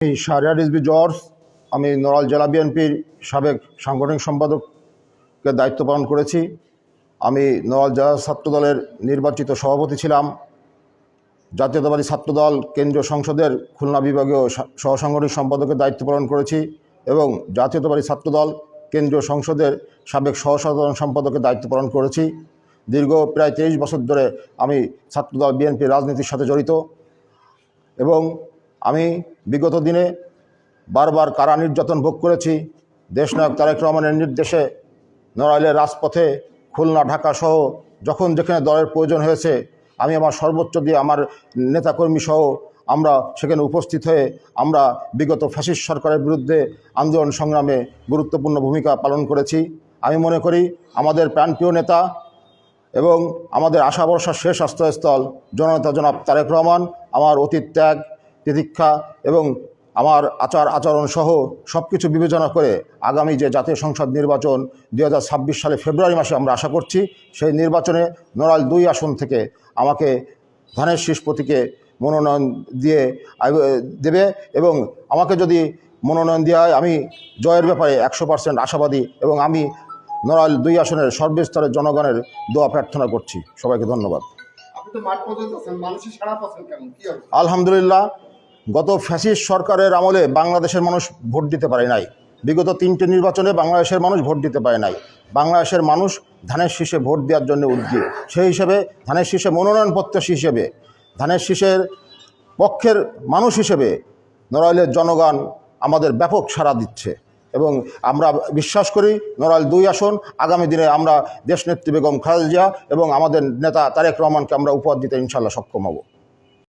আমি শাহরিয়ার রিজবি জর্জ আমি নড়াল জেলা বিএনপির সাবেক সাংগঠনিক সম্পাদকের দায়িত্ব পালন করেছি। আমি নড়াল জেলা ছাত্রদলের নির্বাচিত সভাপতি ছিলাম। জাতীয়তাবাদী ছাত্রদল কেন্দ্রীয় সংসদের খুলনা বিভাগীয় সহসাংগঠনিক সম্পাদকের দায়িত্ব পালন করেছি এবং জাতীয়তাবাদী ছাত্রদল কেন্দ্রীয় সংসদের সাবেক সহসাধারণ সম্পাদকের দায়িত্ব পালন করেছি। দীর্ঘ প্রায় তেইশ বছর ধরে আমি ছাত্রদল বিএনপির রাজনীতির সাথে জড়িত এবং আমি বিগত দিনে বারবার কারা নির্যাতন ভোগ করেছি, দেশনায়ক তারেক রহমানের নির্দেশে নড়াইলের রাজপথে খুলনা, ঢাকা সহ যখন যেখানে দলের প্রয়োজন হয়েছে, আমি আমার সর্বোচ্চ দিয়ে আমার নেতাকর্মী সহ আমরা সেখানে উপস্থিত হয়ে আমরা বিগত ফ্যাসিস্ট সরকারের বিরুদ্ধে আন্দোলন সংগ্রামে গুরুত্বপূর্ণ ভূমিকা পালন করেছি। আমি মনে করি আমাদের প্রাণপ্রিয় নেতা এবং আমাদের আশা ভরসার শেষ আশ্রয়স্থল জননেতা জনাব তারেক রহমান, আমার অতীত ত্যাগ তিতিক্ষা এবং আমার আচার আচরণ সহ সব কিছু বিবেচনা করে আগামী যে জাতীয় সংসদ নির্বাচন দু হাজার ছাব্বিশ সালে ফেব্রুয়ারি মাসে আমরা আশা করছি সেই নির্বাচনে নড়াইল দুই আসন থেকে আমাকে ধানের শীষ প্রতীকে মনোনয়ন দিয়ে দেবে এবং আমাকে যদি মনোনয়ন দেওয়া হয় আমি জয়ের ব্যাপারে একশো পার্সেন্ট আশাবাদী এবং আমি নড়াইল দুই আসনের সর্বস্তরের জনগণের দোয়া প্রার্থনা করছি। সবাইকে ধন্যবাদ। আলহামদুলিল্লাহ গত ফ্যাসিস্ট সরকারের আমলে বাংলাদেশের মানুষ ভোট দিতে পারে নাই। বিগত তিনটে নির্বাচনে বাংলাদেশের মানুষ ভোট দিতে পারে নাই। বাংলাদেশের মানুষ ধানের শীষে ভোট দেওয়ার জন্য উদ্যোগ। সেই হিসেবে ধানের শীষে মনোনয়নপত্র হিসেবে, ধানের শীষের পক্ষের মানুষ হিসেবে নড়াইলের জনগণ আমাদের ব্যাপক সাড়া দিচ্ছে এবং আমরা বিশ্বাস করি নড়াইল দুই আসন, আগামী দিনে আমরা দেশনেত্রী বেগম খালেদা জিয়া এবং আমাদের নেতা তারেক রহমানকে আমরা উপহার দিতে ইনশাল্লাহ সক্ষম হব।